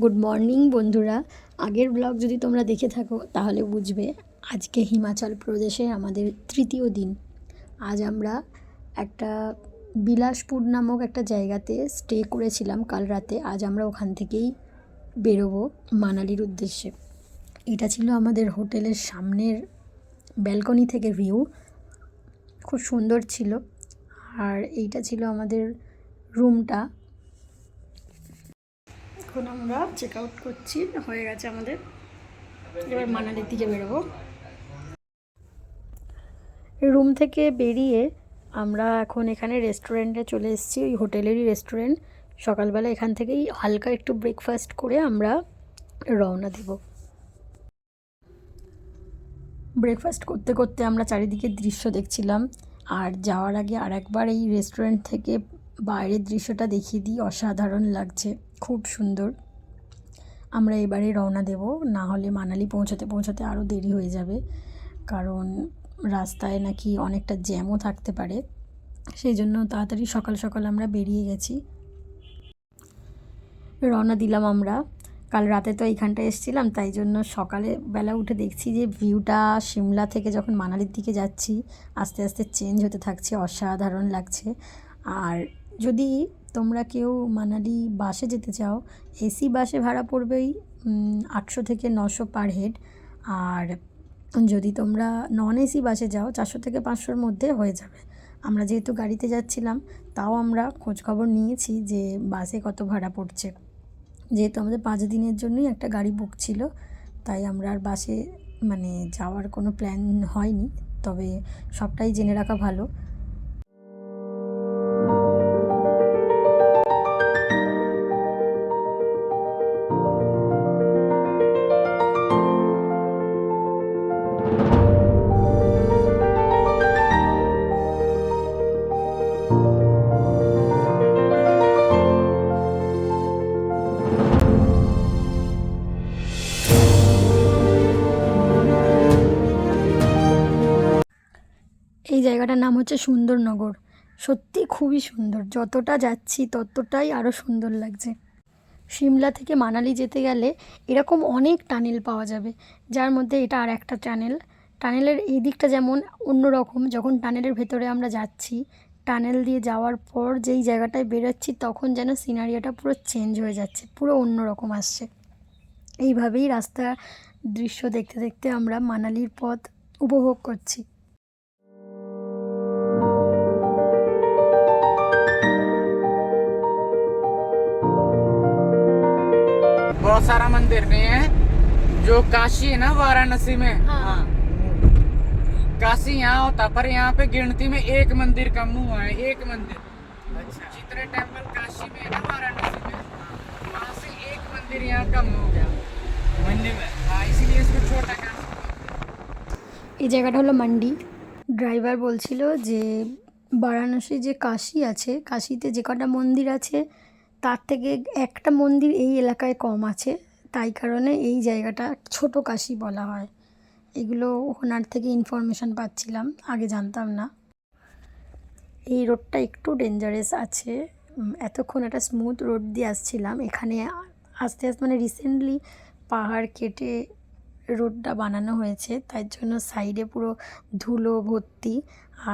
Good morning বন্ধুরা। আগের blog যদি তোমরা দেখে থাকো, তাহলে বুঝবে আজকে হিমাচল প্রদেশে আমাদের তৃতীয় দিন। আজ আমরা একটা বিলাসপুর নামক একটা জায়গাতে স্টে করেছিলাম কাল রাতে। আজ আমরা ওখান থেকেই বেরোবো মানালির উদ্দেশ্যে। এটা ছিল আমাদের হোটেলের সামনের ব্যালকনি থেকে ভিউ খুব সুন্দর ছিল। আর এইটা ছিল আমাদের রুমটা এখন আমরা চেক আউট করছি, হয়ে গেছে আমাদের। এবার মানালির দিকে বেরোবো। রুম থেকে বেরিয়ে আমরা এখন এখানে রেস্টুরেন্টে চলে এসেছি, ওই হোটেলেরই রেস্টুরেন্ট সকালবেলা এখান থেকেই হালকা একটু ব্রেকফাস্ট করে আমরা রওনা দেব। ব্রেকফাস্ট করতে করতে আমরা চারিদিকে দৃশ্য দেখছিলাম, আর যাওয়ার আগে আর একবার এই রেস্টুরেন্ট থেকে বাইরের দৃশ্যটা দেখিয়ে দিই, অসাধারণ লাগছে। খুব সুন্দর। আমরা এবারে রওনা দেব, না হলে মানালি পৌঁছাতে পৌঁছাতে আরও দেরি হয়ে যাবে। কারণ রাস্তায় নাকি অনেকটা জ্যামও থাকতে পারে। সেই জন্য তাড়াতাড়ি সকাল সকাল আমরা বেরিয়ে গেছি। রওনা দিলাম আমরা। কাল রাতে তো এইখানটায় এসেছিলাম, তাই জন্য সকালে বেলা উঠে দেখছি যে ভিউটা সিমলা থেকে যখন মানালির দিকে যাচ্ছি, আস্তে আস্তে চেঞ্জ হতে থাকছে, অসাধারণ লাগছে। আর যদি তোমরা কেউ মানালি বাসে যেতে চাও, এসি বাসে ভাড়া পড়বেই আটশো থেকে নশো পার হেড। আর যদি তোমরা নন এসি বাসে যাও, চারশো থেকে পাঁচশোর মধ্যে হয়ে যাবে। আমরা যেহেতু গাড়িতে যাচ্ছিলাম, তাও আমরা খোঁজখবর নিয়েছি যে বাসে কত ভাড়া পড়ছে। যেহেতু আমাদের পাঁচ দিনের জন্যই একটা গাড়ি বুক ছিল, তাই আমরা আর বাসে মানে যাওয়ার কোনো প্ল্যান হয়নি। তবে সবটাই জেনে রাখা ভালো। জায়গাটার নাম হচ্ছে সুন্দরনগর। সত্যি খুবই সুন্দর। যতটা যাচ্ছি ততটাই আরও সুন্দর লাগছে। সিমলা থেকে মানালি যেতে গেলে এরকম অনেক টানেল পাওয়া যাবে। যার মধ্যে এটা আর একটা টানেল। টানেলের এই দিকটা যেমন অন্যরকম, যখন টানেলের ভেতরে আমরা যাচ্ছি, টানেল দিয়ে যাওয়ার পর যেই জায়গাটায় বেরোচ্ছি, তখন যেন সিনারিয়াটা পুরো চেঞ্জ হয়ে যাচ্ছে, পুরো অন্যরকম আসছে। এইভাবেই রাস্তা দৃশ্য দেখতে দেখতে আমরা মানালির পথ উপভোগ করছি। मंदिर नहीं है जो काशी है ना वाराणसी में हाँ। काशी यहाँ होता पर यहाँ पे गिनती में एक मंदिर कम हुआ है एक मंदिर अच्छा जितने टेम्पल काशी में है ना वाराणसी में वहाँ से एक मंदिर यहाँ कम हो गया मंदिर में हाँ इसीलिए इसको छोटा काशी এই জায়গাটা হলো মান্ডি ড্রাইভার বলছিল যে বারাণসী যে কাশি আছে কাশিতে যে কটা মন্দির আছে তার থেকে একটা মন্দির এই এলাকায় কম আছে তাই কারণে এই জায়গাটা ছোট কাশি বলা হয়। এগুলো ওনার থেকে ইনফরমেশান পাচ্ছিলাম, আগে জানতাম না। এই রোডটা একটু ডেঞ্জারাস আছে। এতক্ষণ একটা স্মুথ রোড দিয়ে আসছিলাম। এখানে আস্তে আস্তে মানে রিসেন্টলি পাহাড় কেটে রোডটা বানানো হয়েছে। তাই জন্য সাইডে পুরো ধুলো ভর্তি।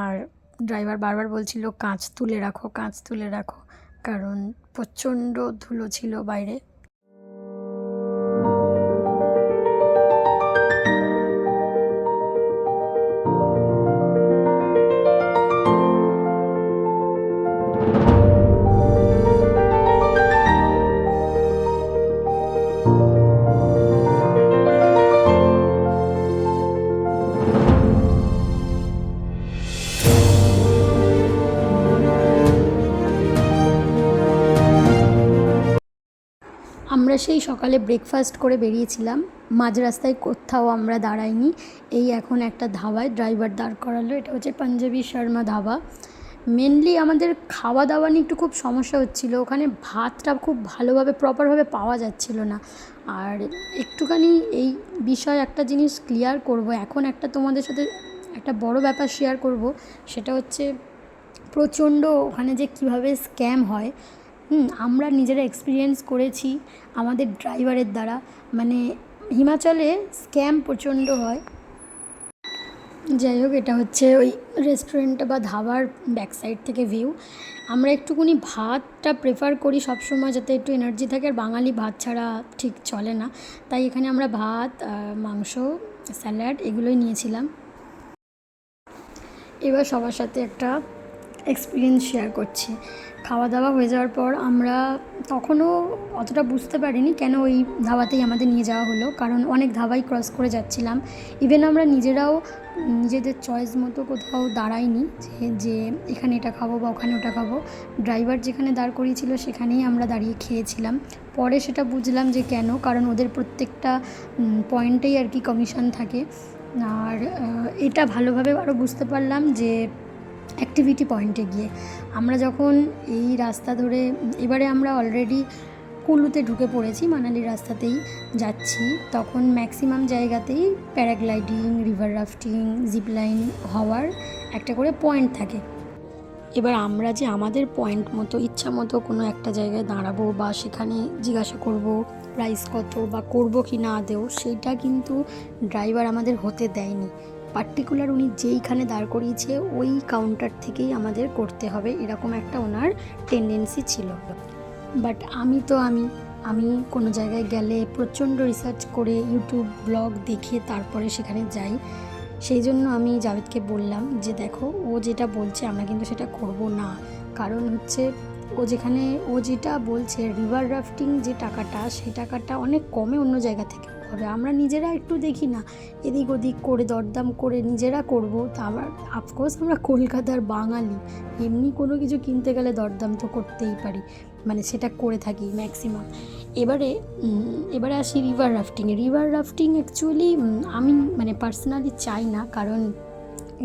আর ড্রাইভার বারবার বলছিল, কাঁচ তুলে রাখো, কাঁচ তুলে রাখো। কারণ প্রচণ্ড ধুলো ছিল বাইরে। আমরা সেই সকালে ব্রেকফাস্ট করে বেরিয়েছিলাম। মাঝ রাস্তায় কোথাও আমরা দাঁড়াইনি। এই এখন একটা ধাবায় ড্রাইভার দাঁড় করালো। এটা হচ্ছে পাঞ্জাবি শর্মা ধাবা। মেনলি আমাদের খাওয়া দাওয়া নিয়ে একটু খুব সমস্যা হচ্ছিল। ওখানে ভাতটা খুব ভালোভাবে প্রপারভাবে পাওয়া যাচ্ছিল না। আর একটুখানি এই বিষয়ে একটা জিনিস ক্লিয়ার করব। এখন একটা তোমাদের সাথে একটা বড় ব্যাপার শেয়ার করব। সেটা হচ্ছে প্রচণ্ড ওখানে যে কীভাবে স্ক্যাম হয় হুম, আমরা নিজেরা এক্সপিরিয়েন্স করেছি আমাদের ড্রাইভারের দ্বারা। মানে হিমাচলে স্ক্যাম প্রচণ্ড হয়। যাই হোক, এটা হচ্ছে ওই রেস্টুরেন্ট বা ধাবার ব্যাক সাইড থেকে ভিউ আমরা একটুকুনি ভাতটা প্রেফার করি সবসময় যাতে একটু এনার্জি থাকে, আর বাঙালি ভাত ছাড়া ঠিক চলে না। তাই এখানে আমরা ভাত মাংস স্যালাড এগুলোই নিয়েছিলাম। এবার সবার সাথে একটা এক্সপিরিয়েন্স শেয়ার করছি। খাওয়া দাওয়া হয়ে যাওয়ার পর আমরা তখনও অতটা বুঝতে পারিনি কেন ওই ধাবাতেই আমাদের নিয়ে যাওয়া হলো। কারণ অনেক ধাবাই ক্রস করে যাচ্ছিলাম। ইভেন আমরা নিজেরাও নিজেদের চয়েস মতো কোথাও দাঁড়াইনি যে যে এখানে এটা খাব বা ওখানে ওটা খাব। ড্রাইভার যেখানে দাঁড় করিয়েছিল সেখানেই আমরা দাঁড়িয়ে খেয়েছিলাম। পরে সেটা বুঝলাম যে কেন, কারণ ওদের প্রত্যেকটা পয়েন্টেই আর কি কমিশন থাকে। আর এটা ভালোভাবে আরও বুঝতে পারলাম যে অ্যাক্টিভিটি পয়েন্টে গিয়ে। আমরা যখন এই রাস্তা ধরে, এবারে আমরা অলরেডি কুলুতে ঢুকে পড়েছি, মানালির রাস্তাতেই যাচ্ছি। তখন ম্যাক্সিমাম জায়গাতেই প্যারাগ্লাইডিং রিভার রাফটিং জিপলাইন হওয়ার একটা করে পয়েন্ট থাকে। এবার আমরা যে আমাদের পয়েন্ট মতো, ইচ্ছা মতো কোনো একটা জায়গায় দাঁড়াবো বা সেখানে জিজ্ঞাসা করব প্রাইস কত বা করব কি না দেও সেটা কিন্তু ড্রাইভার আমাদের হতে দেয়নি। পার্টিকুলার উনি যেইখানে দাঁড় করিয়েছে, ওই কাউন্টার থেকেই আমাদের করতে হবে, এরকম একটা ওনার টেন্ডেন্সি ছিল। বাট আমি তো আমি আমি কোনো জায়গায় গেলে প্রচণ্ড রিসার্চ করে ইউটিউব ব্লগ দেখে তারপরে সেখানে যাই। সেই জন্য আমি জাভেদকে বললাম যে, দেখো, ও যেটা বলছে আমরা কিন্তু সেটা করব না। কারণ হচ্ছে, ও যেখানে, ও যেটা বলছে রিভার রাফটিং যে টাকাটা, সেই টাকাটা অনেক কমে অন্য জায়গা থেকে হবে। আমরা নিজেরা একটু দেখি না, এদিক ওদিক করে দরদাম করে নিজেরা করব। তা আবার আফকোর্স আমরা কলকাতার বাঙালি। এমনি কোনো কিছু কিনতে গেলে দরদাম তো করতেই পারি। মানে সেটা করে থাকি ম্যাক্সিমাম এবারে এবারে আসি রিভার রাফটিংয়ে রিভার রাফটিং অ্যাকচুয়ালি আমি মানে পার্সোনালি চাই না, কারণ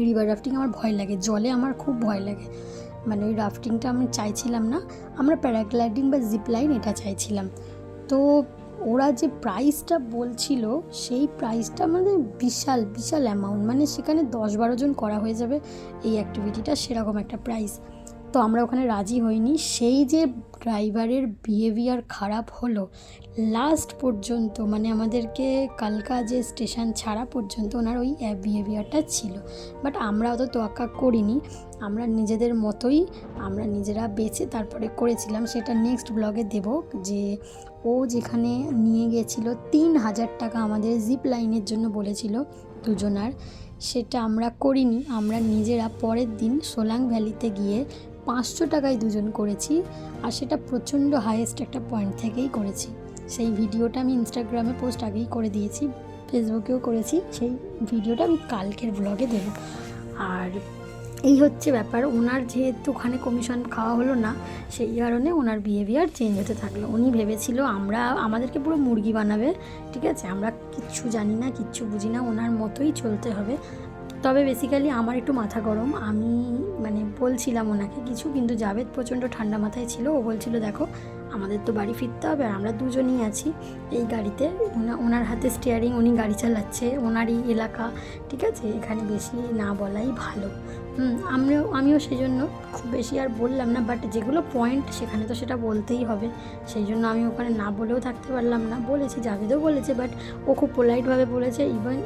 রিভার রাফটিং আমার ভয় লাগে। জলে আমার খুব ভয় লাগে। মানে ওই রাফটিংটা আমি চাইছিলাম না। আমরা প্যারাগ্লাইডিং বা জিপলাইন এটা চাইছিলাম। তো ওরা যে প্রাইসটা বলছিল, সেই প্রাইসটা মানে বিশাল বিশাল অ্যামাউন্ট মানে সেখানে দশ বারো জন করা হয়ে যাবে এই অ্যাক্টিভিটিটা সেরকম একটা প্রাইস তো আমরা ওখানে রাজি হইনি। সেই যে ড্রাইভারের বিহেভিয়ার খারাপ হলো লাস্ট পর্যন্ত মানে আমাদেরকে কালকা যে স্টেশন ছাড়া পর্যন্ত ওনার ওই বিহেভিয়ারটা ছিল। বাট আমরা অত তোয়াক্কা করিনি। আমরা নিজেদের মতোই, আমরা নিজেরা বেছে তারপরে করেছিলাম। সেটা নেক্সট ব্লগে দেব যে ও যেখানে নিয়ে গেছিল, তিন হাজার টাকা আমাদের জিপ লাইনের জন্য বলেছিল দুজনার। সেটা আমরা করিনি। আমরা নিজেরা পরের দিন সোলাং ভ্যালিতে গিয়ে পাঁচশো টাকায় দুজন করেছি আর সেটা প্রচণ্ড হাইয়েস্ট একটা পয়েন্ট থেকেই করেছি। সেই ভিডিওটা আমি ইনস্টাগ্রামে পোস্ট আগেই করে দিয়েছি ফেসবুকেও করেছি, সেই ভিডিওটা আমি কালকের ব্লগে দেবো। আর এই হচ্ছে ব্যাপার, ওনার যেহেতু ওখানে কমিশন খাওয়া হলো না, সেই কারণে ওনার বিহেভিয়ার চেঞ্জ হতে থাকল। উনি ভেবেছিল আমরা, আমাদেরকে পুরো মুরগি বানাবে, ঠিক আছে? আমরা কিচ্ছু জানি না, কিচ্ছু বুঝি না, ওনার মতোই চলতে হবে। তবে বেসিক্যালি আমার একটু মাথা গরম। আমি মানে বলছিলাম ওনাকে কিছু, কিন্তু জাভেদ প্রচণ্ড ঠান্ডা মাথায় ছিল। ও বলছিল, দেখো, আমাদের তো বাড়ি ফিরতে হবে আর আমরা দুজনই আছি এই গাড়িতে। ওনা- ওনার হাতে স্টিয়ারিং উনি গাড়ি চালাচ্ছে, ওনারই এলাকা, ঠিক আছে? এখানে বেশি না বলাই ভালো। আমিও আমিও সেই জন্য খুব বেশি আর বললাম না বাট যেগুলো পয়েন্ট সেখানে তো সেটা বলতেই হবে। সেই জন্য আমি ওখানে না বলেও থাকতে পারলাম না। বলেছি, জাভেদও বলেছে বাট ও খুব পোলাইটভাবে বলেছে। ইভেন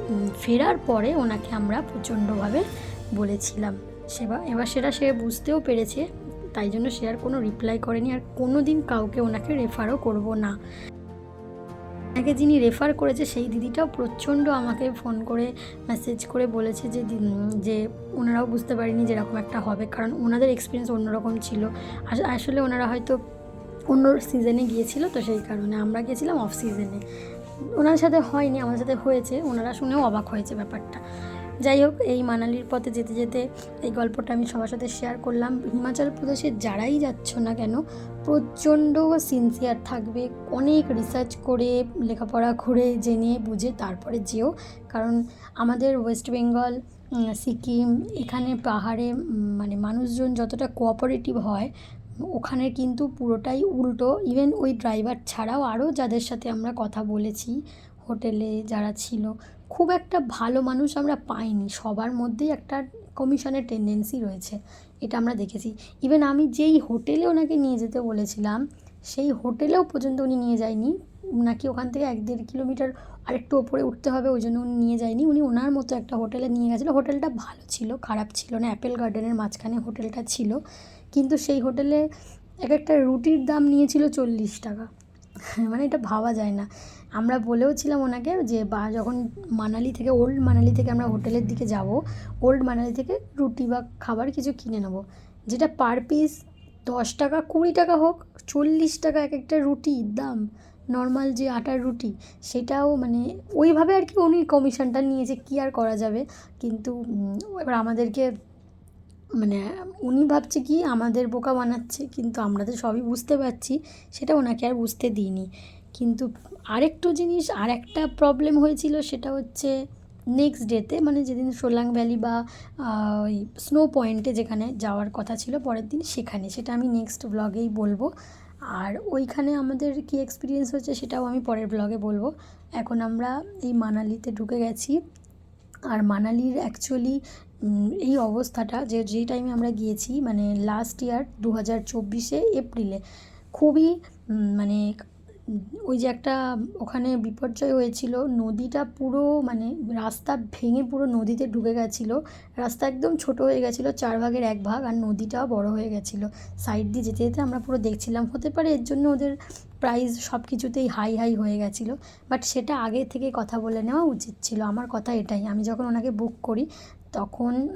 ফেরার পরে ওনাকে আমরা প্রচণ্ডভাবে বলেছিলাম। সেবা, এবার সেটা সে বুঝতেও পেরেছে, তাই জন্য সে আর কোনো রিপ্লাই করেনি। আর কোনো দিন কাউকে ওনাকে রেফারও করব না। ওনাকে যিনি রেফার করেছে সেই দিদিটাও প্রচণ্ড আমাকে ফোন করে মেসেজ করে বলেছে যে যে ওনারাও বুঝতে পারেনি যে এরকম একটা হবে। কারণ ওনাদের এক্সপিরিয়েন্স অন্যরকম ছিল। আস- আসলে ওনারা হয়তো অন্য সিজনে গিয়েছিল তো সেই কারণে আমরা গিয়েছিলাম অফ সিজনে ওনার সাথে হয়নি আমার সাথে হয়েছে। ওনারা শুনেও অবাক হয়েছে ব্যাপারটা। যাই হোক, এই মানালির পথে যেতে যেতে এই গল্পটা আমি সবার সাথে শেয়ার করলাম। হিমাচল প্রদেশে যারাই যাচ্ছ না কেন, প্রচণ্ড সিনসিয়ার থাকবে। অনেক রিসার্চ করে, লেখাপড়া করে, জেনে, বুঝে তারপরে যেও। কারণ আমাদের ওয়েস্ট বেঙ্গল সিকিম এখানে পাহাড়ে মানে মানুষজন যতটা কোঅপারেটিভ হয়, ওখানে কিন্তু পুরোটাই উল্টো। ইভেন ওই ড্রাইভার ছাড়াও আরও যাদের সাথে আমরা কথা বলেছি হোটেলে যারা ছিল, খুব একটা ভালো মানুষ আমরা পাইনি। সবার মধ্যেই একটা কমিশনের টেন্ডেন্সি রয়েছে, এটা আমরা দেখেছি। ইভেন আমি যেই হোটেলে ওনাকে নিয়ে যেতে বলেছিলাম, সেই হোটেলেও পর্যন্ত উনি নিয়ে যায়নি। নাকি ওখান থেকে এক দেড় কিলোমিটার আরেকটু ওপরে উঠতে হবে, ওই জন্য উনি নিয়ে যায়নি। উনি ওনার মতো একটা হোটেলে নিয়ে গেছিল। হোটেলটা ভালো ছিল, খারাপ ছিল না অ্যাপেল গার্ডেনের মাঝখানে হোটেলটা ছিল। কিন্তু সেই হোটেলে এক একটা রুটির দাম নিয়েছিল চল্লিশ টাকা। মানে এটা ভাবা যায় না। আমরা বলেও ছিলাম ওনাকে যে, বা যখন মানালি থেকে, ওল্ড মানালি থেকে আমরা হোটেলের দিকে যাব, ওল্ড মানালি থেকে রুটি বা খাবার কিছু কিনে নেব। যেটা পার পিস দশ টাকা, কুড়ি টাকা হোক, চল্লিশ টাকা এক একটা রুটির দাম, নর্মাল যে আটার রুটি, সেটাও মানে ওইভাবে আর কি উনি কমিশনটা নিয়েছে, কী আর করা যাবে? কিন্তু এবার আমাদেরকে মানে উনি ভাবছে কি, আমাদের বোকা বানাচ্ছে, কিন্তু আমরা তো সবই বুঝতে পারছি, সেটা ওনাকে আর বুঝতে দিইনি। কিন্তু আরেকটু জিনিস আর একটা প্রবলেম হয়েছিল, সেটা হচ্ছে নেক্সট ডেতে মানে যেদিন সোলাং ভ্যালি বা ওই স্নো পয়েন্টে যেখানে যাওয়ার কথা ছিল, পরের দিন সেখানে, সেটা আমি নেক্সট ব্লগেই বলব। আর ওইখানে আমাদের কী এক্সপিরিয়েন্স হচ্ছে সেটাও আমি পরের ব্লগে বলব। এখন আমরা এই মানালিতে ঢুকে গেছি। আর মানালির অ্যাকচুয়ালি এই অবস্থাটা যে, যেই টাইমে আমরা গিয়েছি মানে লাস্ট ইয়ার দু হাজার চব্বিশে এপ্রিলে, খুবই মানে ওই যে একটা ওখানে বিপর্যয় হয়েছিল, নদীটা পুরো মানে রাস্তা ভেঙে পুরো নদীতে ঢুকে গেছিল, রাস্তা একদম ছোট হয়ে গেছিল, চার ভাগের এক ভাগ, আর নদীটাও বড় হয়ে গেছিল। সাইড দিয়ে যেতে যেতে আমরা পুরো দেখছিলাম, হতে পারে এর জন্য ওদের প্রাইস সব কিছুতেই হাই হাই হয়ে গেছিল বাট সেটা আগে থেকে কথা বলে নেওয়া উচিত ছিল, আমার কথা এটাই। আমি যখন ওনাকে বুক করি তখন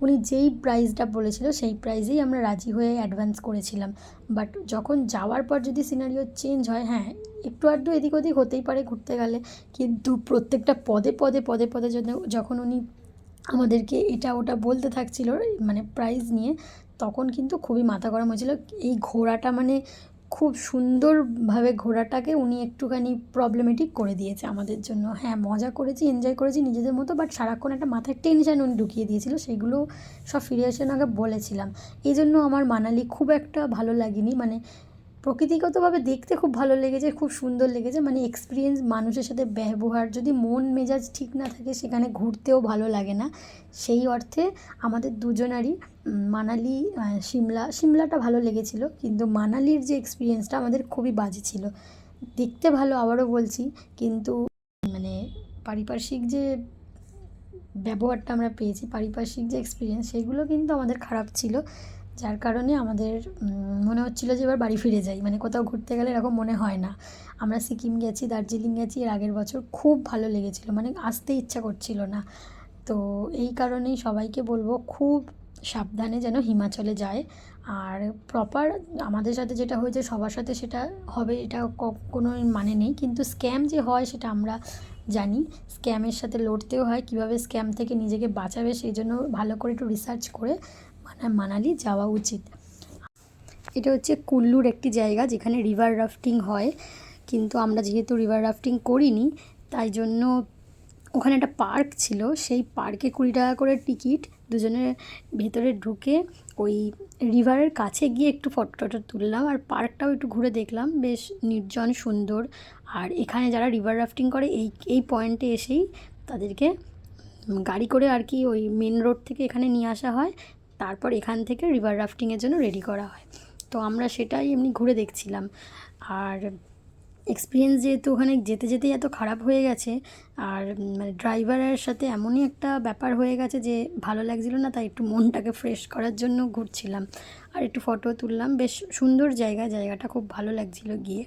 উনি যেই প্রাইসটা বলেছিল, সেই প্রাইসেই আমরা রাজি হয়ে অ্যাডভান্স করেছিলাম। বাট যখন যাওয়ার পর যদি সিনারিও চেঞ্জ হয় হ্যাঁ একটু আধটু এদিক ওদিক হতেই পারে ঘুরতে গেলে। কিন্তু প্রত্যেকটা পদে পদে পদে পদে যখন- যখন উনি আমাদেরকে এটা ওটা বলতে থাকছিল মানে প্রাইজ নিয়ে, তখন কিন্তু খুবই মাথা গরম হয়েছিল। এই ঘোড়াটা মানে খুব সুন্দরভাবে ঘোরাটাকে উনি একটুখানি প্রবলেমেটিক করে দিয়েছে আমাদের জন্য। হ্যাঁ মজা করেছি এনজয় করেছি নিজেদের মতো বাট সারাক্ষণ একটা মাথায় টেনশান উনি ঢুকিয়ে দিয়েছিল, সেগুলো সব ফিরে এসে আগে বলেছিলাম। এই জন্য আমার মানালি খুব একটা ভালো লাগেনি। মানে প্রকৃতিগতভাবে দেখতে খুব ভালো লেগেছে, খুব সুন্দর লেগেছে। মানে এক্সপিরিয়েন্স মানুষের সাথে ব্যবহার, যদি মন মেজাজ ঠিক না থাকে সেখানে ঘুরতেও ভালো লাগে না। সেই অর্থে আমাদের দুজনারই মানালি সিমলা, সিমলাটা ভালো লেগেছিল, কিন্তু মানালির যে এক্সপিরিয়েন্সটা আমাদের খুবই বাজে ছিল। দেখতে ভালো আবারও বলছি, কিন্তু মানে পারিপার্শ্বিক যে ব্যবহারটা আমরা পেয়েছি, পারিপার্শ্বিক যে এক্সপিরিয়েন্স সেগুলো কিন্তু আমাদের খারাপ ছিল। যার কারণে আমাদের মনে হচ্ছিল যে এবার বাড়ি ফিরে যাই। মানে কোথাও ঘুরতে গেলে এরকম মনে হয় না। আমরা সিকিম গেছি, দার্জিলিং গেছি, এর আগের বছর খুব ভালো লেগেছিলো। মানে আসতে ইচ্ছা করছিল না। তো এই কারণেই সবাইকে বলব খুব সাবধানে যেন হিমাচলে যায়। আর প্রপার আমাদের সাথে যেটা হয়েছে, সবার সাথে সেটা হবে, এটা কোনো মানে নেই। কিন্তু স্ক্যাম যে হয় সেটা আমরা জানি। স্ক্যামের সাথে লড়তেও হয়। কীভাবে স্ক্যাম থেকে নিজেকে বাঁচাবে, সেই জন্য ভালো করে একটু রিসার্চ করে মানালি যাওয়া উচিত। এটা হচ্ছে কুল্লুর একটি জায়গা যেখানে রিভার রাফটিং হয়। কিন্তু আমরা যেহেতু রিভার রাফটিং করিনি, তাই জন্য ওখানে একটা পার্ক ছিল। সেই পার্কে কুড়ি টাকা করে টিকিট দুজনের ভেতরে ঢুকে ওই রিভারের কাছে গিয়ে একটু ফটো টটো তুললাম আর পার্কটাও একটু ঘুরে দেখলাম। বেশ নির্জন, সুন্দর। আর এখানে যারা রিভার রাফটিং করে, এই এই পয়েন্টে এসেই তাদেরকে গাড়ি করে আর কি ওই মেন রোড থেকে এখানে নিয়ে আসা হয়। তারপর এখান থেকে রিভার রাফটিংয়ের জন্য রেডি করা হয়। তো আমরা সেটাই এমনি ঘুরে দেখছিলাম। আর এক্সপিরিয়েন্স যেহেতু ওখানে যেতে যেতেই এত খারাপ হয়ে গেছে, আর মানে ড্রাইভারের সাথে এমনই একটা ব্যাপার হয়ে গেছে যে ভালো লাগছিল না, তাই একটু মনটাকে ফ্রেশ করার জন্য ঘুরছিলাম। আর একটু ফটো তুললাম, বেশ সুন্দর জায়গা, জায়গাটা খুব ভালো লাগছিল গিয়ে।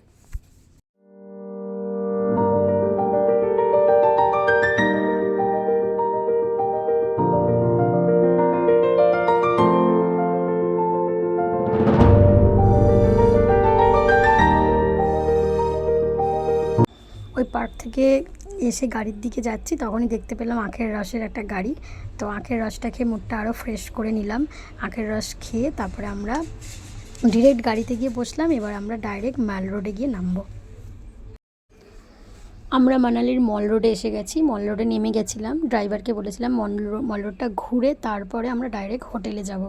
থেকে এসে গাড়ির দিকে যাচ্ছি, তখনই দেখতে পেলাম আখের রসের একটা গাড়ি। তো আখের রসটা খেয়ে মুডটা আরও ফ্রেশ করে নিলাম। আখের রস খেয়ে তারপরে আমরা ডিরেক্ট গাড়িতে গিয়ে বসলাম, এবার আমরা ডাইরেক্ট মাল রোডে গিয়ে নামবো। আমরা মানালির মল রোডে এসে গেছি। মল রোডে নেমে গেছিলাম। ড্রাইভারকে বলেছিলাম, মল মল রোডটা ঘুরে তারপরে আমরা ডাইরেক্ট হোটেলে যাব।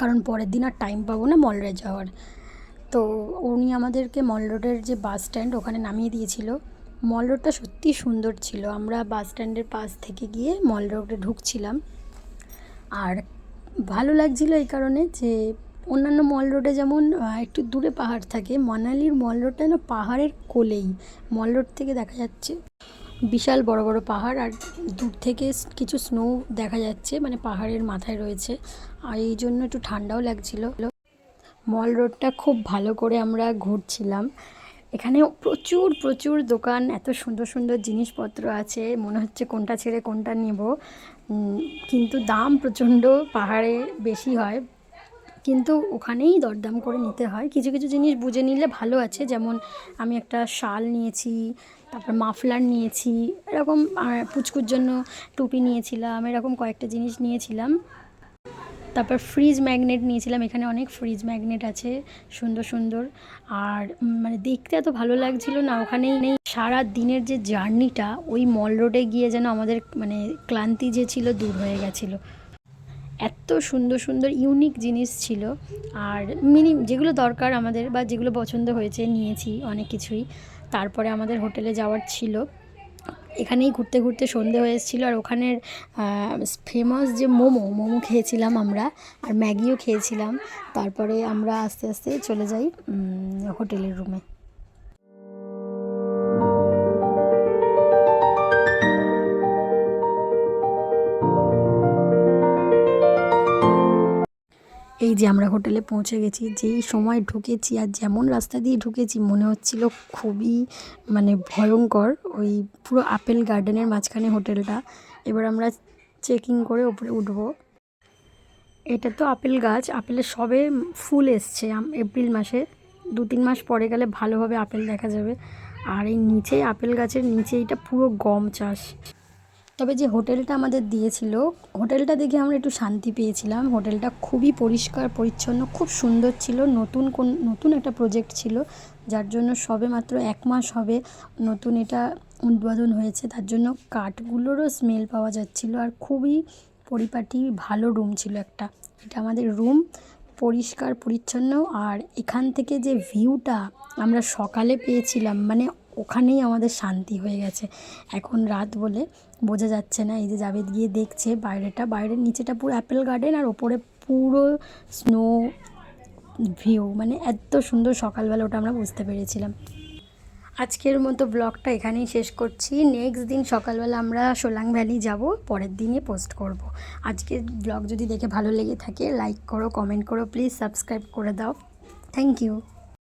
কারণ পরের দিন আর টাইম পাবো না মল রোডে যাওয়ার। তো উনি আমাদেরকে মল রোডের যে বাস স্ট্যান্ড ওখানে নামিয়ে দিয়েছিল। মল রোডটা সত্যি সুন্দর ছিল। আমরা বাস স্ট্যান্ডের পাশ থেকে গিয়ে মল রোডে ঢুকছিলাম। আর ভালো লাগছিল এই কারণে যে অন্যান্য মল রোডে যেমন একটু দূরে পাহাড় থাকে, মানালির মল রোডটা না পাহাড়ের কোলেই। মল রোড থেকে দেখা যাচ্ছে বিশাল বড় বড় পাহাড় আর দূর থেকে কিছু স্নো দেখা যাচ্ছে মানে পাহাড়ের মাথায় রয়েছে। আর এই জন্য একটু ঠান্ডাও লাগছিল। মল রোডটা খুব ভালো করে আমরা ঘুরছিলাম। এখানে প্রচুর প্রচুর দোকান, এত সুন্দর সুন্দর জিনিসপত্র আছে। মনে হচ্ছে কোনটা ছেড়ে কোনটা নেব। কিন্তু দাম প্রচণ্ড, পাহাড়ে বেশি হয়। কিন্তু ওখানেই দরদাম করে নিতে হয়। কিছু কিছু জিনিস বুঝে নিলে ভালো আছে। যেমন আমি একটা শাল নিয়েছি, তারপর মাফলার নিয়েছি, এরকম পুচকুর জন্য টুপি নিয়েছিলাম, এরকম কয়েকটা জিনিস নিয়েছিলাম। তারপর ফ্রিজ ম্যাগনেট নিয়েছিলাম, এখানে অনেক ফ্রিজ ম্যাগনেট আছে, সুন্দর সুন্দর। আর মানে দেখতে এত ভালো লাগছিল না, ওখানেই নেই। সারা দিনের যে জার্নিটা, ওই মল রোডে গিয়ে যেন আমাদের মানে ক্লান্তি যে ছিল, দূর হয়ে গেছিল। এত সুন্দর সুন্দর ইউনিক জিনিস ছিল। আর মিনি যেগুলো দরকার আমাদের বা যেগুলো পছন্দ হয়েছে, নিয়েছি অনেক কিছুই। তারপরে আমাদের হোটেলে যাওয়ার ছিল। এখানেই ঘুরতে ঘুরতে সন্ধে হয়ে এসেছিল আর ওখানের ফেমাস যে মোমো মোমো খেয়েছিলাম আমরা আর ম্যাগিও খেয়েছিলাম। তারপরে আমরা আস্তে আস্তে চলে যাই হোটেলের রুমে এই যে আমরা হোটেলে পৌঁছে গেছি, যেই সময় ঢুকেছি আর যেমন রাস্তা দিয়ে ঢুকেছি, মনে হচ্ছিল খুবই মানে ভয়ঙ্কর ওই পুরো আপেল গার্ডেনের মাঝখানে হোটেলটা। এবার আমরা চেকিং করে ওপরে উঠবো। এটা তো আপেল গাছ আপেলের সবে ফুল এসছে এপ্রিল মাসে। দু তিন মাস পরে গেলে ভালোভাবে আপেল দেখা যাবে। আর এই নিচে আপেল গাছের নিচে এটা পুরো গম চাষ। তবে যে হোটেলটা আমাদের দিয়েছিল, হোটেলটা দেখে আমরা একটু শান্তি পেয়েছিলাম। হোটেলটা খুবই পরিষ্কার, পরিচ্ছন্ন, খুব সুন্দর ছিল। নতুন কোন, নতুন একটা প্রজেক্ট ছিল, যার জন্য সবে মাত্র এক মাস হবে। নতুন এটা উদ্বোধন হয়েছে, তার জন্য কাঠগুলোরও স্মেল পাওয়া যাচ্ছিল আর খুবই পরিপাটি, ভালো রুম ছিল একটা। এটা আমাদের রুম পরিষ্কার, পরিচ্ছন্ন আর এখান থেকে যে ভিউটা আমরা সকালে পেয়েছিলাম মানে ওখানেই আমাদের শান্তি হয়ে গেছে। এখন রাত বলে বোঝা যাচ্ছে না, এই যে জাভেদ গিয়ে দেখছে বাইরেটা। বাইরের নিচেটা পুরো অ্যাপেল গার্ডেন আর ওপরে পুরো স্নো ভিউ মানে এত সুন্দর সকালবেলা, ওটা আমরা বুঝতে পেরেছিলাম। আজকের মতো ব্লগটা এখানেই শেষ করছি। নেক্সট দিন সকালবেলা আমরা সোলাং ভ্যালি যাব, পরের দিনে পোস্ট করব। আজকের ব্লগ যদি দেখে ভালো লেগে থাকে, লাইক করো, কমেন্ট করো, প্লিজ সাবস্ক্রাইব করে দাও। Thank you.